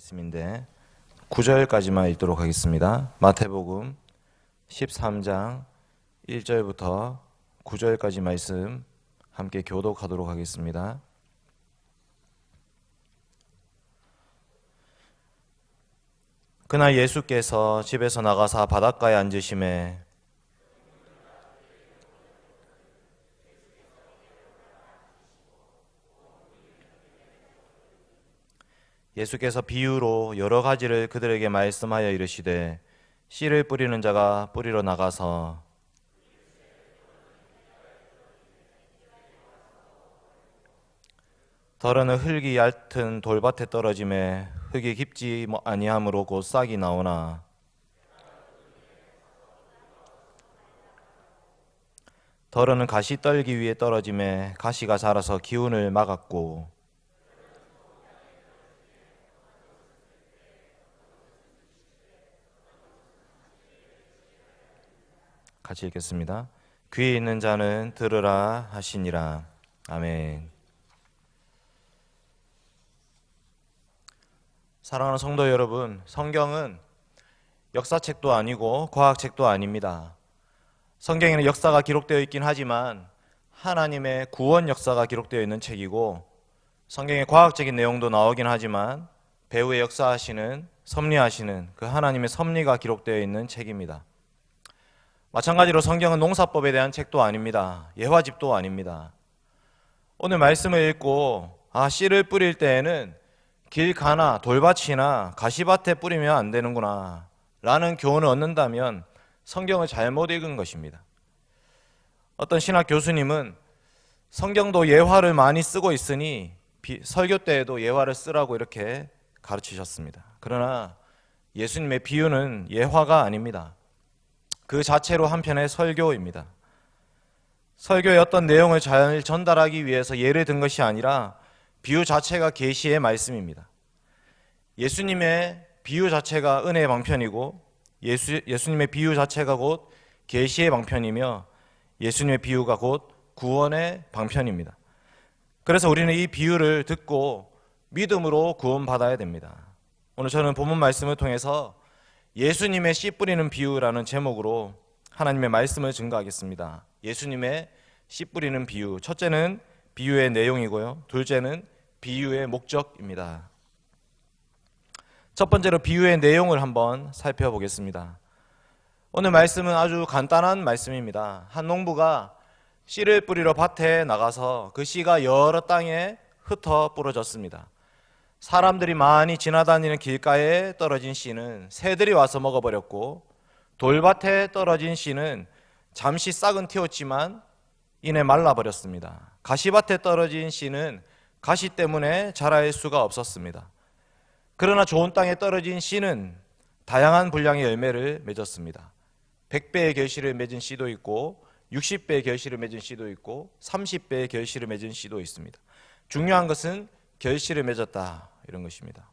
말씀인데 9절까지만 읽도록 하겠습니다. 마태복음 13장 1절부터 9절까지 말씀 함께 교독하도록 하겠습니다. 그날 예수께서 집에서 나가사 바닷가에 앉으심에 예수께서 비유로 여러 가지를 그들에게 말씀하여 이르시되 씨를 뿌리는 자가 뿌리러 나가서 덜어는 흙이 얇은 돌밭에 떨어짐에 흙이 깊지 뭐 아니함으로 곧 싹이 나오나. 덜어는 가시 떨기 위에 떨어짐에 가시가 자라서 기운을 막았고 같이 읽겠습니다. 귀에 있는 자는 들으라 하시니라. 아멘. 사랑하는 성도 여러분, 성경은 역사책도 아니고 과학책도 아닙니다. 성경에는 역사가 기록되어 있긴 하지만 하나님의 구원 역사가 기록되어 있는 책이고 성경에 과학적인 내용도 나오긴 하지만 배후에 역사하시는 섭리하시는 그 하나님의 섭리가 기록되어 있는 책입니다. 마찬가지로 성경은 농사법에 대한 책도 아닙니다. 예화집도 아닙니다. 오늘 말씀을 읽고 아 씨를 뿌릴 때에는 길 가나 돌밭이나 가시밭에 뿌리면 안 되는구나 라는 교훈을 얻는다면 성경을 잘못 읽은 것입니다. 어떤 신학 교수님은 성경도 예화를 많이 쓰고 있으니 비- 설교 때에도 예화를 쓰라고 이렇게 가르치셨습니다. 그러나 예수님의 비유는 예화가 아닙니다. 그 자체로 한편의 설교입니다. 설교의 어떤 내용을 잘 전달하기 위해서 예를 든 것이 아니라 비유 자체가 계시의 말씀입니다. 예수님의 비유 자체가 은혜의 방편이고 예수, 예수님의 비유 자체가 곧 계시의 방편이며 예수님의 비유가 곧 구원의 방편입니다. 그래서 우리는 이 비유를 듣고 믿음으로 구원받아야 됩니다. 오늘 저는 본문 말씀을 통해서 예수님의 씨 뿌리는 비유라는 제목으로 하나님의 말씀을 증거하겠습니다. 예수님의 씨 뿌리는 비유. 첫째는 비유의 내용이고요. 둘째는 비유의 목적입니다. 첫 번째로 비유의 내용을 한번 살펴보겠습니다. 오늘 말씀은 아주 간단한 말씀입니다. 한 농부가 씨를 뿌리러 밭에 나가서 그 씨가 여러 땅에 흩어 뿌려졌습니다. 사람들이 많이 지나다니는 길가에 떨어진 씨는 새들이 와서 먹어버렸고 돌밭에 떨어진 씨는 잠시 싹은 틔웠지만 이내 말라버렸습니다. 가시밭에 떨어진 씨는 가시 때문에 자랄 수가 없었습니다. 그러나 좋은 땅에 떨어진 씨는 다양한 분량의 열매를 맺었습니다. 100배의 결실을 맺은 씨도 있고 60배의 결실을 맺은 씨도 있고 30배의 결실을 맺은 씨도 있습니다. 중요한 것은 결실을 맺었다 이런 것입니다.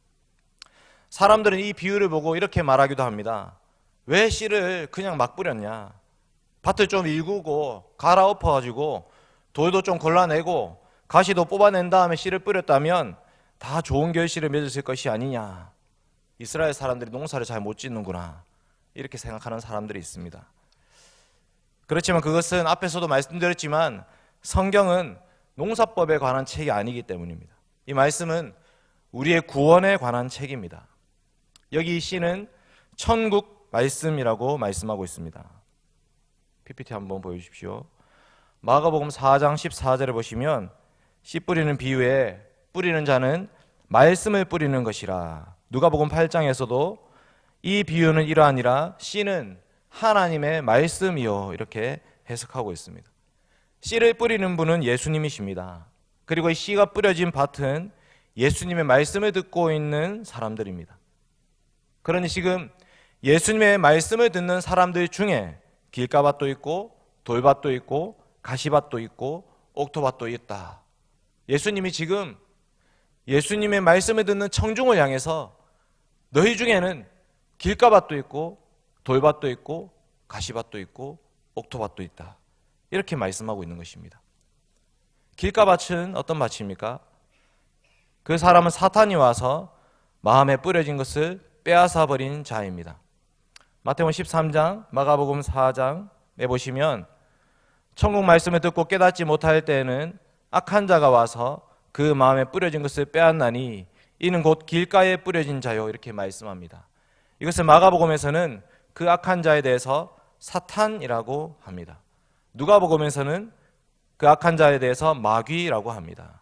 사람들은 이 비유를 보고 이렇게 말하기도 합니다. 왜 씨를 그냥 막 뿌렸냐? 밭을 좀 일구고 갈아엎어 가지고 돌도 좀 골라내고 가시도 뽑아낸 다음에 씨를 뿌렸다면 다 좋은 결실을 맺었을 것이 아니냐. 이스라엘 사람들이 농사를 잘 못 짓는구나. 이렇게 생각하는 사람들이 있습니다. 그렇지만 그것은 앞에서도 말씀드렸지만 성경은 농사법에 관한 책이 아니기 때문입니다. 이 말씀은 우리의 구원에 관한 책입니다. 여기 이 씨는 천국 말씀이라고 말씀하고 있습니다. PPT 한번 보여주십시오. 마가복음 4장 14절에 보시면 씨 뿌리는 비유에 뿌리는 자는 말씀을 뿌리는 것이라. 누가복음 8장에서도 이 비유는 이러하니라 씨는 하나님의 말씀이요 이렇게 해석하고 있습니다. 씨를 뿌리는 분은 예수님이십니다. 그리고 이 씨가 뿌려진 밭은 예수님의 말씀을 듣고 있는 사람들입니다. 그러니 지금 예수님의 말씀을 듣는 사람들 중에 길가밭도 있고 돌밭도 있고 가시밭도 있고 옥토밭도 있다. 예수님이 지금 예수님의 말씀을 듣는 청중을 향해서 너희 중에는 길가밭도 있고 돌밭도 있고 가시밭도 있고 옥토밭도 있다. 이렇게 말씀하고 있는 것입니다. 길가밭은 어떤 밭입니까? 그 사람은 사탄이 와서 마음에 뿌려진 것을 빼앗아 버린 자입니다. 마태복음 13장, 마가복음 4장 에 보시면 천국 말씀을 듣고 깨닫지 못할 때에는 악한 자가 와서 그 마음에 뿌려진 것을 빼앗나니 이는 곧 길가에 뿌려진 자요 이렇게 말씀합니다. 이것을 마가복음에서는 그 악한 자에 대해서 사탄이라고 합니다. 누가복음에서는 그 악한 자에 대해서 마귀라고 합니다.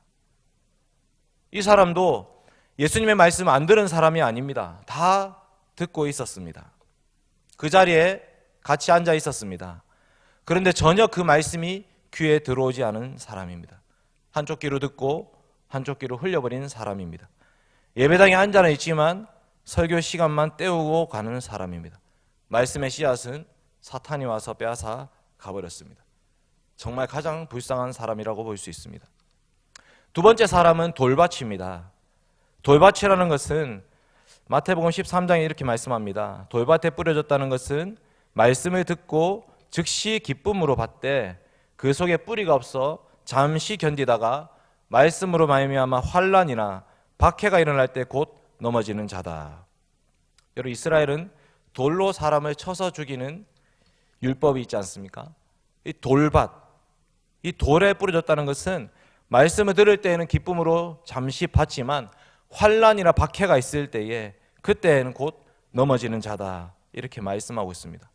이 사람도 예수님의 말씀 안 들은 사람이 아닙니다. 다 듣고 있었습니다. 그 자리에 같이 앉아 있었습니다. 그런데 전혀 그 말씀이 귀에 들어오지 않은 사람입니다. 한쪽 귀로 듣고 한쪽 귀로 흘려버린 사람입니다. 예배당에 앉아는 있지만 설교 시간만 때우고 가는 사람입니다. 말씀의 씨앗은 사탄이 와서 빼앗아 가버렸습니다. 정말 가장 불쌍한 사람이라고 볼 수 있습니다. 두 번째 사람은 돌밭입니다. 돌밭이라는 것은 마태복음 13장에 이렇게 말씀합니다. 돌밭에 뿌려졌다는 것은 말씀을 듣고 즉시 기쁨으로 받되 그 속에 뿌리가 없어 잠시 견디다가 말씀으로 말미암아 환란이나 박해가 일어날 때 곧 넘어지는 자다. 여러분 이스라엘은 돌로 사람을 쳐서 죽이는 율법이 있지 않습니까? 이 돌밭, 이 돌에 뿌려졌다는 것은 말씀을 들을 때에는 기쁨으로 잠시 받지만 환란이나 박해가 있을 때에 그때에는 곧 넘어지는 자다. 이렇게 말씀하고 있습니다.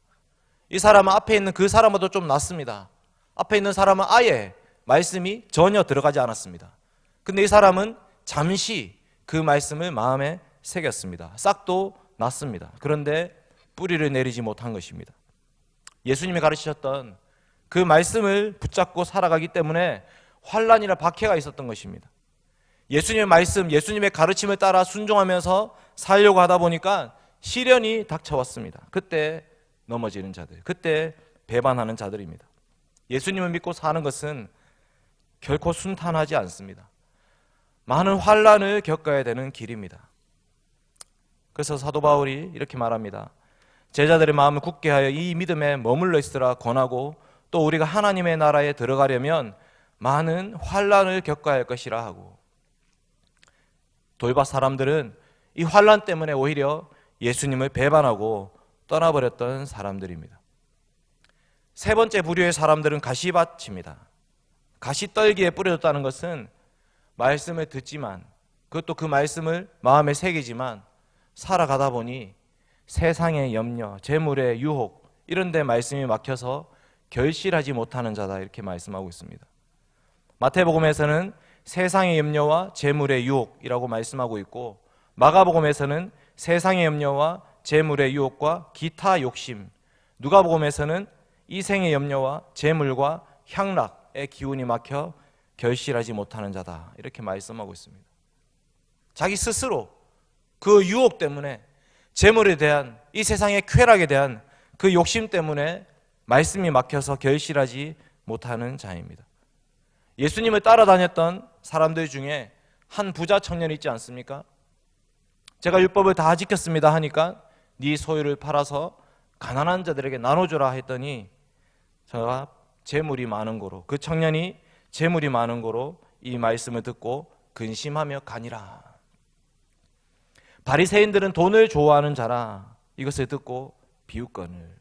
이 사람은 앞에 있는 그 사람보다 좀 낫습니다. 앞에 있는 사람은 아예 말씀이 전혀 들어가지 않았습니다. 근데 이 사람은 잠시 그 말씀을 마음에 새겼습니다. 싹도 났습니다. 그런데 뿌리를 내리지 못한 것입니다. 예수님이 가르치셨던 그 말씀을 붙잡고 살아가기 때문에 환란이나 박해가 있었던 것입니다. 예수님의 말씀, 예수님의 가르침을 따라 순종하면서 살려고 하다 보니까 시련이 닥쳐왔습니다. 그때 넘어지는 자들, 그때 배반하는 자들입니다. 예수님을 믿고 사는 것은 결코 순탄하지 않습니다. 많은 환란을 겪어야 되는 길입니다. 그래서 사도 바울이 이렇게 말합니다. 제자들의 마음을 굳게 하여 이 믿음에 머물러 있으라 권하고 또 우리가 하나님의 나라에 들어가려면 많은 환란을 겪어야 할 것이라 하고 돌밭 사람들은 이 환란 때문에 오히려 예수님을 배반하고 떠나버렸던 사람들입니다. 세 번째 부류의 사람들은 가시밭입니다. 가시떨기에 뿌려졌다는 것은 말씀을 듣지만 그것도 그 말씀을 마음에 새기지만 살아가다 보니 세상의 염려, 재물의 유혹 이런 데 말씀이 막혀서 결실하지 못하는 자다 이렇게 말씀하고 있습니다. 마태복음에서는 세상의 염려와 재물의 유혹이라고 말씀하고 있고 마가복음에서는 세상의 염려와 재물의 유혹과 기타 욕심 누가복음에서는 이생의 염려와 재물과 향락의 기운이 막혀 결실하지 못하는 자다 이렇게 말씀하고 있습니다. 자기 스스로 그 유혹 때문에 재물에 대한 이 세상의 쾌락에 대한 그 욕심 때문에 말씀이 막혀서 결실하지 못하는 자입니다. 예수님을 따라다녔던 사람들 중에 한 부자 청년이 있지 않습니까? 제가 율법을 다 지켰습니다 하니까 네 소유를 팔아서 가난한 자들에게 나눠주라 했더니 제가 재물이 많은 거로 그 청년이 재물이 많은 거로 이 말씀을 듣고 근심하며 가니라. 바리새인들은 돈을 좋아하는 자라 이것을 듣고 비웃거늘.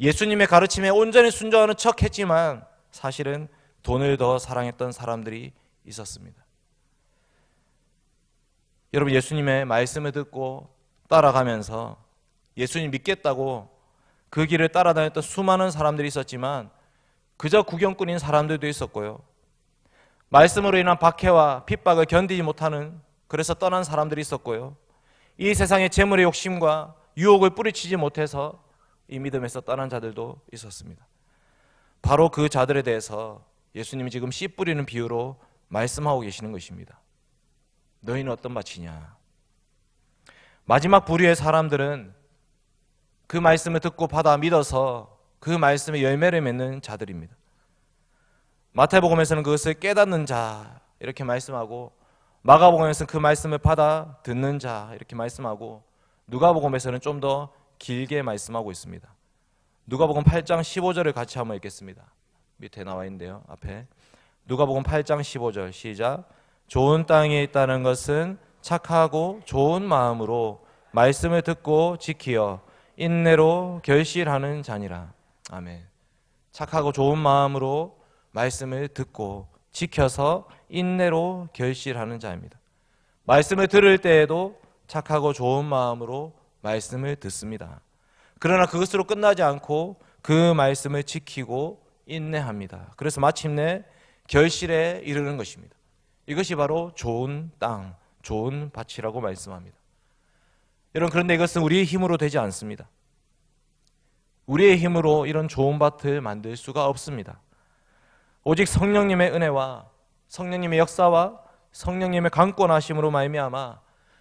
예수님의 가르침에 온전히 순종하는 척했지만 사실은 돈을 더 사랑했던 사람들이 있었습니다. 여러분 예수님의 말씀을 듣고 따라가면서 예수님 믿겠다고 그 길을 따라다녔던 수많은 사람들이 있었지만 그저 구경꾼인 사람들도 있었고요. 말씀으로 인한 박해와 핍박을 견디지 못하는 그래서 떠난 사람들이 있었고요. 이 세상의 재물의 욕심과 유혹을 뿌리치지 못해서 이 믿음에서 떠난 자들도 있었습니다. 바로 그 자들에 대해서 예수님이 지금 씨 뿌리는 비유로 말씀하고 계시는 것입니다. 너희는 어떤 밭이냐? 마지막 부류의 사람들은 그 말씀을 듣고 받아 믿어서 그 말씀의 열매를 맺는 자들입니다. 마태복음에서는 그것을 깨닫는 자 이렇게 말씀하고 마가복음에서는 그 말씀을 받아 듣는 자 이렇게 말씀하고 누가복음에서는 좀 더 길게 말씀하고 있습니다. 누가복음 8장 15절을 같이 한번 읽겠습니다. 밑에 나와 있는데요. 앞에 누가복음 8장 15절 시작. 좋은 땅에 있다는 것은 착하고 좋은 마음으로 말씀을 듣고 지키어 인내로 결실하는 자니라. 아멘. 착하고 좋은 마음으로 말씀을 듣고 지켜서 인내로 결실하는 자입니다. 말씀을 들을 때에도 착하고 좋은 마음으로 말씀을 듣습니다. 그러나 그것으로 끝나지 않고 그 말씀을 지키고 인내합니다. 그래서 마침내 결실에 이르는 것입니다. 이것이 바로 좋은 땅, 좋은 밭이라고 말씀합니다. 여러분 그런데 이것은 우리의 힘으로 되지 않습니다. 우리의 힘으로 이런 좋은 밭을 만들 수가 없습니다. 오직 성령님의 은혜와 성령님의 역사와 성령님의 강권하심으로 말미암아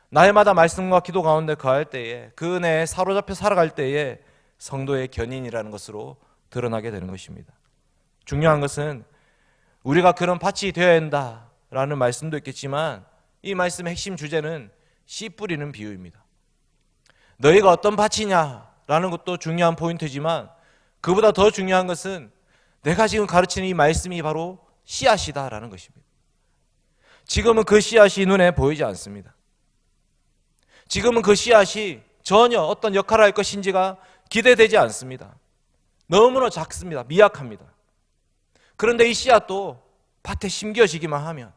날마다 말씀과 기도 가운데 거할 때에 그 은혜에 사로잡혀 살아갈 때에 성도의 견인이라는 것으로 드러나게 되는 것입니다. 중요한 것은 우리가 그런 밭이 되어야 한다라는 말씀도 있겠지만 이 말씀의 핵심 주제는 씨 뿌리는 비유입니다. 너희가 어떤 밭이냐라는 것도 중요한 포인트지만 그보다 더 중요한 것은 내가 지금 가르치는 이 말씀이 바로 씨앗이다라는 것입니다. 지금은 그 씨앗이 눈에 보이지 않습니다. 지금은 그 씨앗이 전혀 어떤 역할을 할 것인지가 기대되지 않습니다. 너무나 작습니다. 미약합니다. 그런데 이 씨앗도 밭에 심겨지기만 하면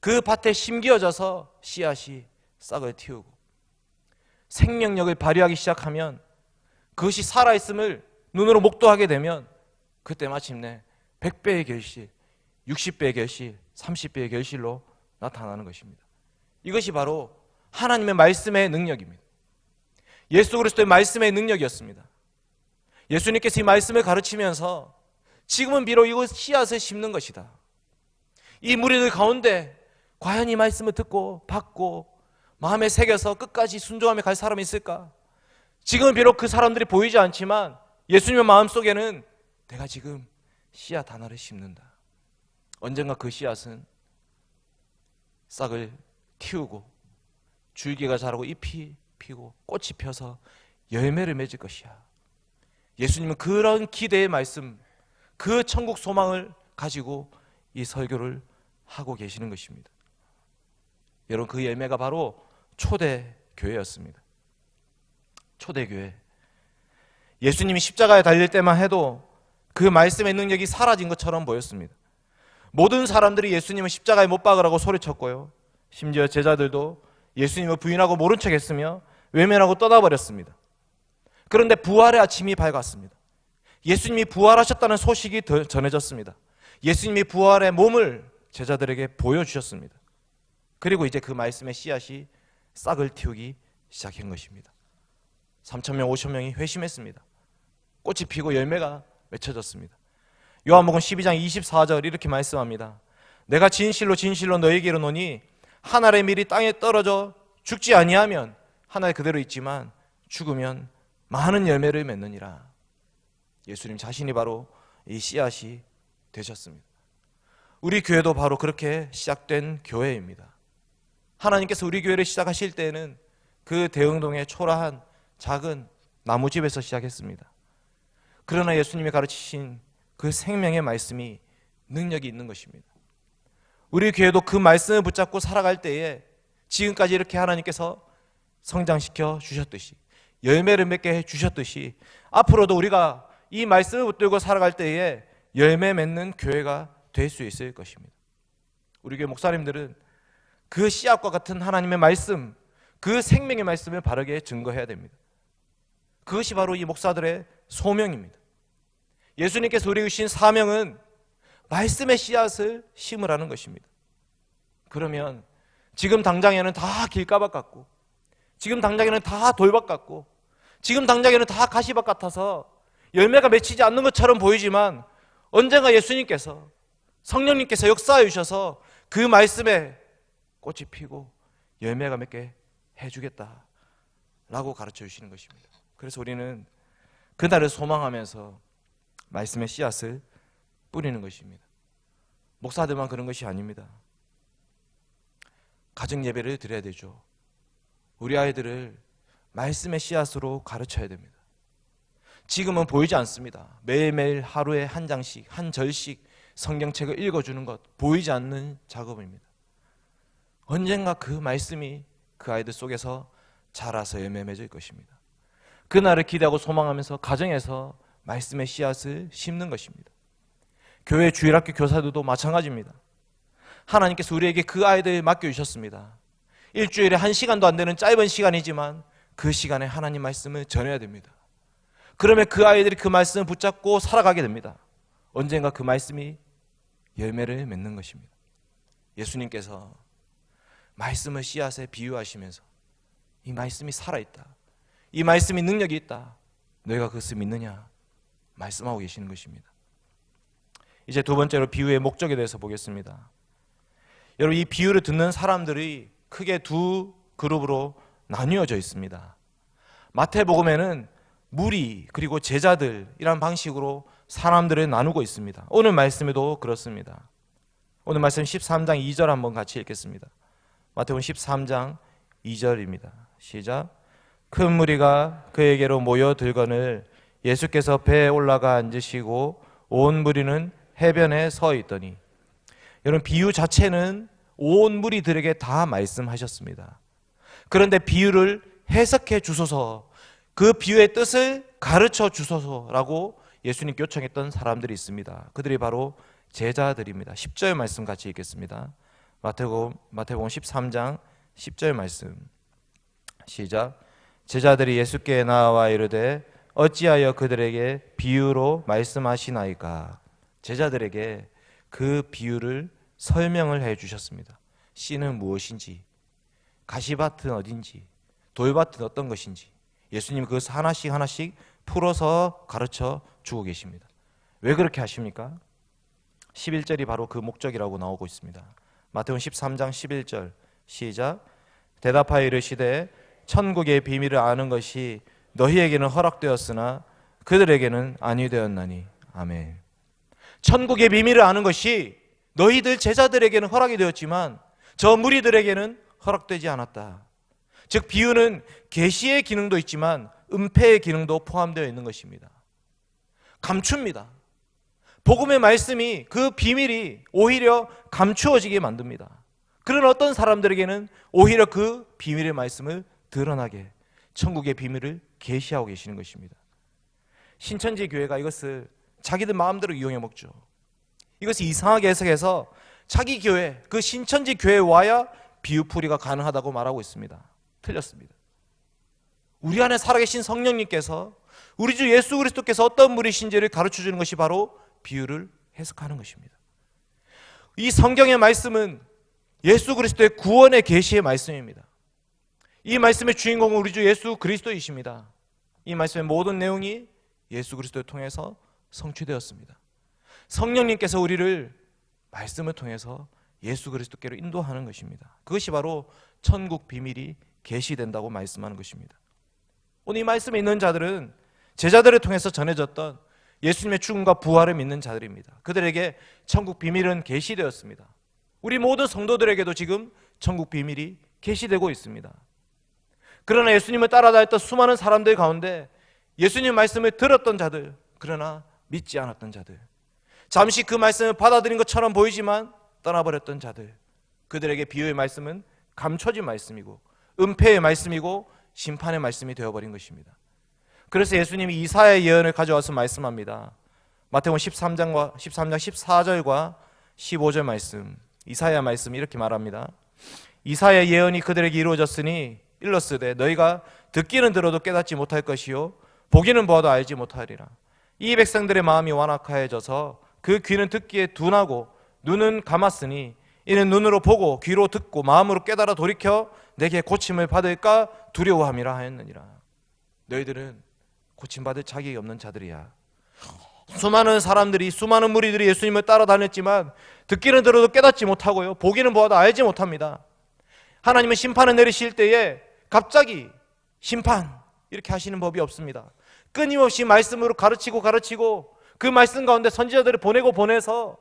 그 밭에 심겨져서 씨앗이 싹을 틔우고 생명력을 발휘하기 시작하면 그것이 살아있음을 눈으로 목도하게 되면 그때 마침내 100배의 결실, 60배의 결실, 30배의 결실로 나타나는 것입니다. 이것이 바로 하나님의 말씀의 능력입니다. 예수 그리스도의 말씀의 능력이었습니다. 예수님께서 이 말씀을 가르치면서 지금은 비록 이곳 씨앗을 심는 것이다. 이 무리들 가운데 과연 이 말씀을 듣고 받고 마음에 새겨서 끝까지 순종하며 갈 사람이 있을까? 지금은 비록 그 사람들이 보이지 않지만 예수님의 마음 속에는 내가 지금 씨앗 하나를 심는다. 언젠가 그 씨앗은 싹을 틔우고 줄기가 자라고 잎이 피고 꽃이 펴서 열매를 맺을 것이야. 예수님은 그런 기대의 말씀, 그 천국 소망을 가지고 이 설교를 하고 계시는 것입니다. 여러분 그 열매가 바로 초대 교회였습니다. 초대 교회. 예수님이 십자가에 달릴 때만 해도 그 말씀의 능력이 사라진 것처럼 보였습니다. 모든 사람들이 예수님을 십자가에 못 박으라고 소리쳤고요. 심지어 제자들도 예수님을 부인하고 모른 척 했으며 외면하고 떠나버렸습니다. 그런데 부활의 아침이 밝았습니다. 예수님이 부활하셨다는 소식이 전해졌습니다. 예수님이 부활의 몸을 제자들에게 보여주셨습니다. 그리고 이제 그 말씀의 씨앗이 싹을 틔우기 시작한 것입니다. 3천명, 5천명이 회심했습니다. 꽃이 피고 열매가 맺혀졌습니다. 요한복음 12장 24절 이렇게 말씀합니다. 내가 진실로 진실로 너에게 이르노니 한 알의 밀이 땅에 떨어져 죽지 아니하면 한 알 그대로 있지만 죽으면 많은 열매를 맺느니라. 예수님 자신이 바로 이 씨앗이 되셨습니다. 우리 교회도 바로 그렇게 시작된 교회입니다. 하나님께서 우리 교회를 시작하실 때는 그 대흥동의 초라한 작은 나무집에서 시작했습니다. 그러나 예수님이 가르치신 그 생명의 말씀이 능력이 있는 것입니다. 우리 교회도 그 말씀을 붙잡고 살아갈 때에 지금까지 이렇게 하나님께서 성장시켜 주셨듯이 열매를 맺게 해 주셨듯이 앞으로도 우리가 이 말씀을 붙들고 살아갈 때에 열매 맺는 교회가 될 수 있을 것입니다. 우리 교회 목사님들은 그 씨앗과 같은 하나님의 말씀, 그 생명의 말씀을 바르게 증거해야 됩니다. 그것이 바로 이 목사들의 소명입니다. 예수님께서 우리에게 주신 사명은 말씀의 씨앗을 심으라는 것입니다. 그러면 지금 당장에는 다 길가밭 같고 지금 당장에는 다 돌밭 같고 지금 당장에는 다 가시밭 같아서 열매가 맺히지 않는 것처럼 보이지만 언젠가 예수님께서 성령님께서 역사해 주셔서 그 말씀에 꽃이 피고 열매가 맺게 해주겠다 라고 가르쳐 주시는 것입니다. 그래서 우리는 그날을 소망하면서 말씀의 씨앗을 뿌리는 것입니다. 목사들만 그런 것이 아닙니다. 가정 예배를 드려야 되죠. 우리 아이들을 말씀의 씨앗으로 가르쳐야 됩니다. 지금은 보이지 않습니다. 매일매일 하루에 한 장씩, 한 절씩 성경책을 읽어주는 것, 보이지 않는 작업입니다. 언젠가 그 말씀이 그 아이들 속에서 자라서 맺을 것입니다. 그날을 기대하고 소망하면서 가정에서 말씀의 씨앗을 심는 것입니다. 교회 주일학교 교사들도 마찬가지입니다. 하나님께서 우리에게 그 아이들 맡겨주셨습니다. 일주일에 한 시간도 안 되는 짧은 시간이지만 그 시간에 하나님 말씀을 전해야 됩니다. 그러면 그 아이들이 그 말씀을 붙잡고 살아가게 됩니다. 언젠가 그 말씀이 열매를 맺는 것입니다. 예수님께서 말씀을 씨앗에 비유하시면서 이 말씀이 살아있다. 이 말씀이 능력이 있다. 너희가 그것을 믿느냐? 말씀하고 계시는 것입니다. 이제 두 번째로 비유의 목적에 대해서 보겠습니다. 여러분 이 비유를 듣는 사람들이 크게 두 그룹으로 나뉘어져 있습니다. 마태복음에는 무리 그리고 제자들이란 방식으로 사람들을 나누고 있습니다. 오늘 말씀에도 그렇습니다. 오늘 말씀 13장 2절 한번 같이 읽겠습니다. 마태복음 13장 2절입니다. 시작. 큰 무리가 그에게로 모여 들거늘 예수께서 배에 올라가 앉으시고 온 무리는 해변에 서 있더니 여러분 비유 자체는 온 무리들에게 다 말씀하셨습니다. 그런데 비유를 해석해 주소서 그 비유의 뜻을 가르쳐 주소서라고 예수님 요청했던 사람들이 있습니다. 그들이 바로 제자들입니다. 10절 말씀 같이 읽겠습니다. 마태복음 마태복음 13장 10절 말씀. 시작. 제자들이 예수께 나와 이르되 어찌하여 그들에게 비유로 말씀하시나이까? 제자들에게 그 비유를 설명을 해 주셨습니다. 씨는 무엇인지, 가시밭은 어딘지, 돌밭은 어떤 것인지, 예수님 그것을 하나씩 하나씩 풀어서 가르쳐 주고 계십니다. 왜 그렇게 하십니까? 11절이 바로 그 목적이라고 나오고 있습니다. 마태복음 13장 11절 시작 대답하여 이르시되 천국의 비밀을 아는 것이 너희에게는 허락되었으나 그들에게는 아니 되었나니 아멘. 천국의 비밀을 아는 것이 너희들 제자들에게는 허락이 되었지만 저 무리들에게는 허락되지 않았다. 즉 비유는 계시의 기능도 있지만 은폐의 기능도 포함되어 있는 것입니다. 감춥니다. 복음의 말씀이 그 비밀이 오히려 감추어지게 만듭니다. 그런 어떤 사람들에게는 오히려 그 비밀의 말씀을 드러나게 천국의 비밀을 계시하고 계시는 것입니다. 신천지 교회가 이것을 자기들 마음대로 이용해 먹죠. 이것을 이상하게 해석해서 자기 교회, 그 신천지 교회에 와야 비유풀이가 가능하다고 말하고 있습니다. 틀렸습니다. 우리 안에 살아계신 성령님께서 우리 주 예수 그리스도께서 어떤 분이신지를 가르쳐 주는 것이 바로 비유를 해석하는 것입니다. 이 성경의 말씀은 예수 그리스도의 구원의 계시의 말씀입니다. 이 말씀의 주인공은 우리 주 예수 그리스도이십니다. 이 말씀의 모든 내용이 예수 그리스도를 통해서 성취되었습니다. 성령님께서 우리를 말씀을 통해서 예수 그리스도께로 인도하는 것입니다. 그것이 바로 천국 비밀이 계시된다고 말씀하는 것입니다. 오늘 이 말씀에 있는 자들은 제자들을 통해서 전해졌던 예수님의 죽음과 부활을 믿는 자들입니다. 그들에게 천국 비밀은 계시되었습니다. 우리 모든 성도들에게도 지금 천국 비밀이 계시되고 있습니다. 그러나 예수님을 따라다녔던 수많은 사람들 가운데 예수님 말씀을 들었던 자들, 그러나 믿지 않았던 자들, 잠시 그 말씀을 받아들인 것처럼 보이지만 떠나버렸던 자들, 그들에게 비유의 말씀은 감춰진 말씀이고 은폐의 말씀이고 심판의 말씀이 되어버린 것입니다. 그래서 예수님이 이사야의 예언을 가져와서 말씀합니다. 마태복음 13장과 13장 14절과 15절 말씀. 이사야 말씀 이렇게 말합니다. 이사야 예언이 그들에게 이루어졌으니 일렀으되 너희가 듣기는 들어도 깨닫지 못할 것이요 보기는 보아도 알지 못하리라. 이 백성들의 마음이 완악하여져서 그 귀는 듣기에 둔하고 눈은 감았으니 이는 눈으로 보고 귀로 듣고 마음으로 깨달아 돌이켜 내게 고침을 받을까 두려워함이라 하였느니라. 너희들은 고침받을 자격이 없는 자들이야. 수많은 사람들이 수많은 무리들이 예수님을 따라다녔지만 듣기는 들어도 깨닫지 못하고요. 보기는 보아도 알지 못합니다. 하나님은 심판을 내리실 때에 갑자기 심판 이렇게 하시는 법이 없습니다. 끊임없이 말씀으로 가르치고 가르치고 그 말씀 가운데 선지자들을 보내고 보내서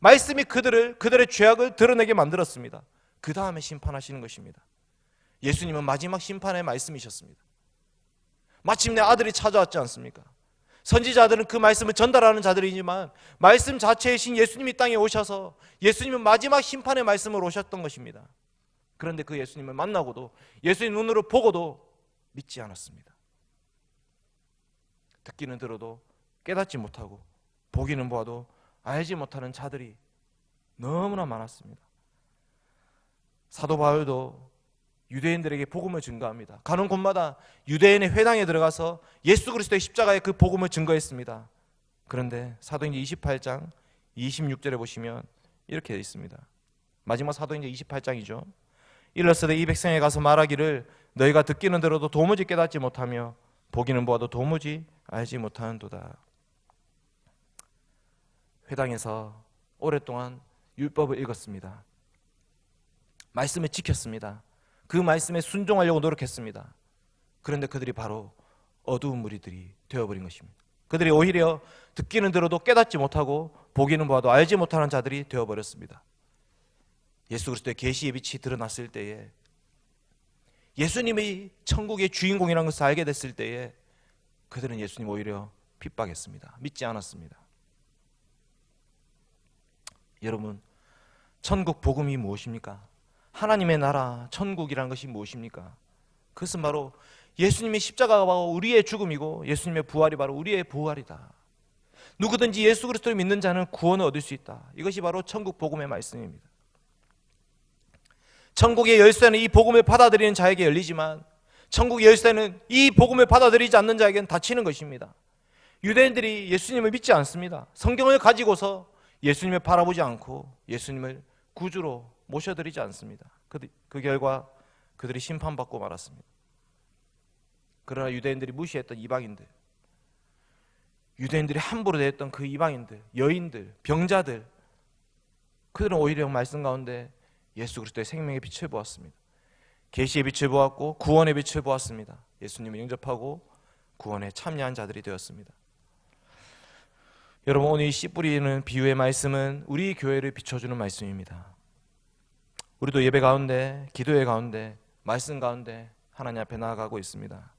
말씀이 그들을 그들의 죄악을 드러내게 만들었습니다. 그 다음에 심판하시는 것입니다. 예수님은 마지막 심판의 말씀이셨습니다. 마침내 아들이 찾아왔지 않습니까? 선지자들은 그 말씀을 전달하는 자들이지만 말씀 자체이신 예수님이 땅에 오셔서 예수님은 마지막 심판의 말씀을 오셨던 것입니다. 그런데 그 예수님을 만나고도 예수님 눈으로 보고도 믿지 않았습니다. 듣기는 들어도 깨닫지 못하고 보기는 보아도 알지 못하는 자들이 너무나 많았습니다. 사도 바울도 유대인들에게 복음을 증거합니다. 가는 곳마다 유대인의 회당에 들어가서 예수 그리스도의 십자가의 그 복음을 증거했습니다. 그런데 사도행전 28장 26절에 보시면 이렇게 되어 있습니다. 마지막 사도행전 28장이죠. 일러스되 이 백성에 가서 말하기를 너희가 듣기는 들어도 도무지 깨닫지 못하며 보기는 보아도 도무지 알지 못하는도다. 회당에서 오랫동안 율법을 읽었습니다. 말씀을 지켰습니다. 그 말씀에 순종하려고 노력했습니다. 그런데 그들이 바로 어두운 무리들이 되어버린 것입니다. 그들이 오히려 듣기는 들어도 깨닫지 못하고 보기는 봐도 알지 못하는 자들이 되어버렸습니다. 예수 그리스도의 계시의 빛이 드러났을 때에 예수님이 천국의 주인공이라는 것을 알게 됐을 때에 그들은 예수님 오히려 핍박했습니다. 믿지 않았습니다. 여러분, 천국 복음이 무엇입니까? 하나님의 나라, 천국이라는 것이 무엇입니까? 그것은 바로 예수님의 십자가가 바로 우리의 죽음이고 예수님의 부활이 바로 우리의 부활이다. 누구든지 예수 그리스도를 믿는 자는 구원을 얻을 수 있다. 이것이 바로 천국 복음의 말씀입니다. 천국의 열쇠는 이 복음을 받아들이는 자에게 열리지만 천국의 열쇠는 이 복음을 받아들이지 않는 자에게는 닫히는 것입니다. 유대인들이 예수님을 믿지 않습니다. 성경을 가지고서 예수님을 바라보지 않고 예수님을 구주로 모셔드리지 않습니다. 그, 그 결과 그들이 심판받고 말았습니다. 그러나 유대인들이 무시했던 이방인들, 유대인들이 함부로 대했던 그 이방인들, 여인들, 병자들, 그들은 오히려 말씀 가운데 예수 그리스도의 생명의 빛을 보았습니다. 계시의 빛을 보았고 구원의 빛을 보았습니다. 예수님을 영접하고 구원에 참여한 자들이 되었습니다. 여러분 오늘 이 씨 뿌리는 비유의 말씀은 우리 교회를 비춰주는 말씀입니다. 우리도 예배 가운데, 기도회 가운데, 말씀 가운데 하나님 앞에 나아가고 있습니다.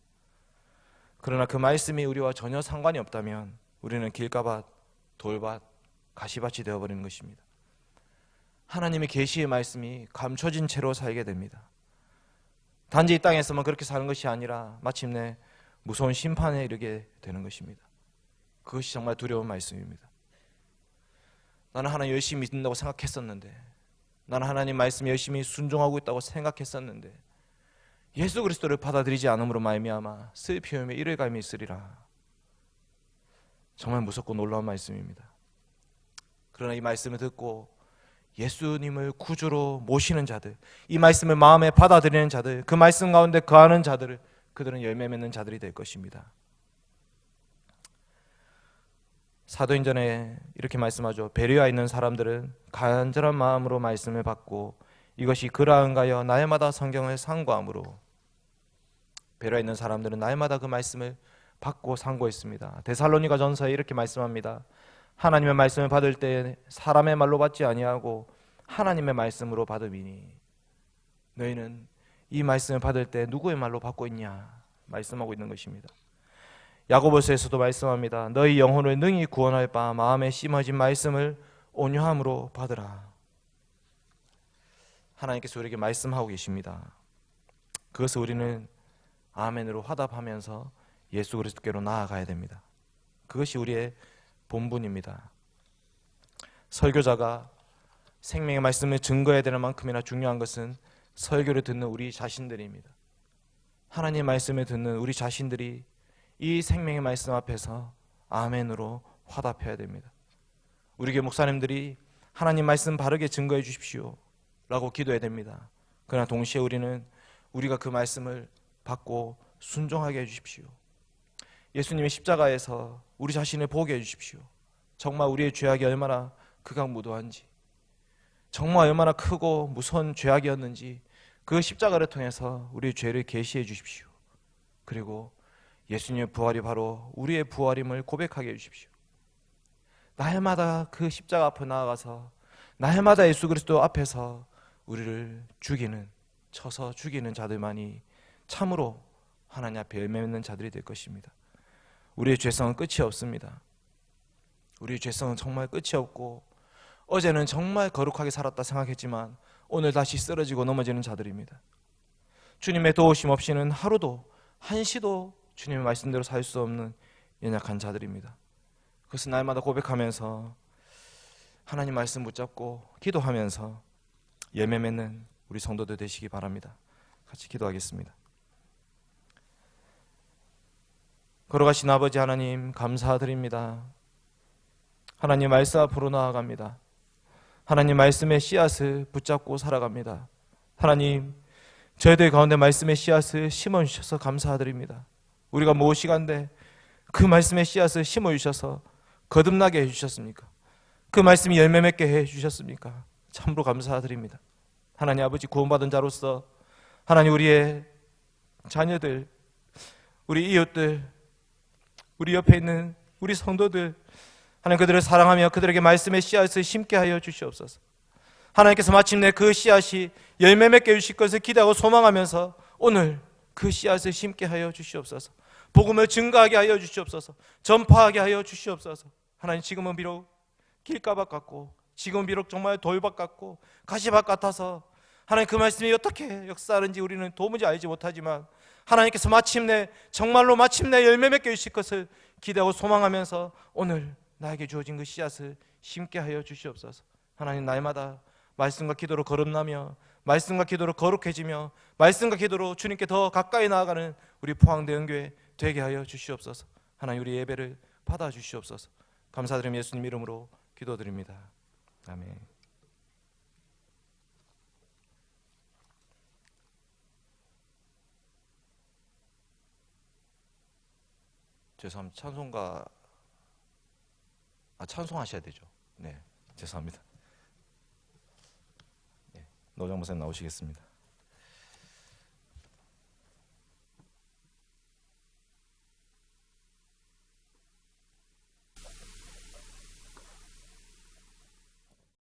그러나 그 말씀이 우리와 전혀 상관이 없다면 우리는 길가밭, 돌밭, 가시밭이 되어버리는 것입니다. 하나님의 계시의 말씀이 감춰진 채로 살게 됩니다. 단지 이 땅에서만 그렇게 사는 것이 아니라 마침내 무서운 심판에 이르게 되는 것입니다. 그것이 정말 두려운 말씀입니다. 나는 하나님 열심히 믿는다고 생각했었는데 나는 하나님 말씀 열심히 순종하고 있다고 생각했었는데 예수 그리스도를 받아들이지 않음으로 말미암아 슬피움에 이를 감이 있으리라. 정말 무섭고 놀라운 말씀입니다. 그러나 이 말씀을 듣고 예수님을 구주로 모시는 자들, 이 말씀을 마음에 받아들이는 자들, 그 말씀 가운데 거하는 자들을 그들은 열매 맺는 자들이 될 것입니다. 사도행전에 이렇게 말씀하죠. 베리아 있는 사람들은 간절한 마음으로 말씀을 받고 이것이 그라은가여 날마다 성경을 상고함으로 베리아 있는 사람들은 날마다 그 말씀을 받고 상고했습니다. 데살로니가 전서에 이렇게 말씀합니다. 하나님의 말씀을 받을 때 사람의 말로 받지 아니하고 하나님의 말씀으로 받음이니 너희는 이 말씀을 받을 때 누구의 말로 받고 있냐 말씀하고 있는 것입니다. 야고보서에서도 말씀합니다. 너희 영혼을 능히 구원할 바 마음에 심어진 말씀을 온유함으로 받으라. 하나님께서 우리에게 말씀하고 계십니다. 그것을 우리는 아멘으로 화답하면서 예수 그리스도께로 나아가야 됩니다. 그것이 우리의 본분입니다. 설교자가 생명의 말씀을 증거해야 되는 만큼이나 중요한 것은 설교를 듣는 우리 자신들입니다. 하나님의 말씀을 듣는 우리 자신들이 이 생명의 말씀 앞에서 아멘으로 화답해야 됩니다. 우리 교 목사님들이 하나님 말씀 바르게 증거해 주십시오. 라고 기도해야 됩니다. 그러나 동시에 우리는 우리가 그 말씀을 받고 순종하게 해 주십시오. 예수님의 십자가에서 우리 자신을 보게 해 주십시오. 정말 우리의 죄악이 얼마나 극악무도한지, 정말 얼마나 크고 무서운 죄악이었는지 그 십자가를 통해서 우리의 죄를 계시해 주십시오. 그리고 예수님의 부활이 바로 우리의 부활임을 고백하게 해주십시오. 날마다 그 십자가 앞에 나아가서 날마다 예수 그리스도 앞에서 우리를 죽이는 쳐서 죽이는 자들만이 참으로 하나님 앞에 열매 맺는 자들이 될 것입니다. 우리의 죄성은 끝이 없습니다. 우리의 죄성은 정말 끝이 없고 어제는 정말 거룩하게 살았다 생각했지만 오늘 다시 쓰러지고 넘어지는 자들입니다. 주님의 도우심 없이는 하루도 한시도 주님의 말씀대로 살 수 없는 연약한 자들입니다. 그것을 날마다 고백하면서 하나님 말씀 붙잡고 기도하면서 열매 맺는 우리 성도들 되시기 바랍니다. 같이 기도하겠습니다. 걸어가신 아버지 하나님 감사드립니다. 하나님 말씀 앞으로 나아갑니다. 하나님 말씀의 씨앗을 붙잡고 살아갑니다. 하나님 저희들 가운데 말씀의 씨앗을 심어 주셔서 감사드립니다. 우리가 무엇이간데 그 말씀의 씨앗을 심어 주셔서 거듭나게 해 주셨습니까? 그 말씀이 열매 맺게 해 주셨습니까? 참으로 감사드립니다. 하나님 아버지 구원받은 자로서 하나님 우리의 자녀들, 우리 이웃들, 우리 옆에 있는 우리 성도들 하나님 그들을 사랑하며 그들에게 말씀의 씨앗을 심게 하여 주시옵소서. 하나님께서 마침내 그 씨앗이 열매 맺게 해주실 것을 기대하고 소망하면서 오늘 그 씨앗을 심게 하여 주시옵소서. 복음을 증가하게 하여 주시옵소서. 전파하게 하여 주시옵소서. 하나님 지금은 비록 길가밭 같고 지금은 비록 정말 돌밭 같고 가시밭 같아서 하나님 그 말씀이 어떻게 역사하는지 우리는 도무지 알지 못하지만 하나님께서 마침내 정말로 마침내 열매 맺게 해주실 것을 기대하고 소망하면서 오늘 나에게 주어진 그 씨앗을 심게 하여 주시옵소서. 하나님 날마다 말씀과 기도로 거듭나며 말씀과 기도로 거룩해지며 말씀과 기도로 주님께 더 가까이 나아가는 우리 포항대형교회 되게 하여 주시옵소서. 하나님 우리 예배를 받아 주시옵소서. 감사드리며 예수님 이름으로 기도드립니다. 아멘. 죄송합니다. 찬송가 아 찬송하셔야 되죠. 네, 죄송합니다. 네, 노정 목사님 나오시겠습니다.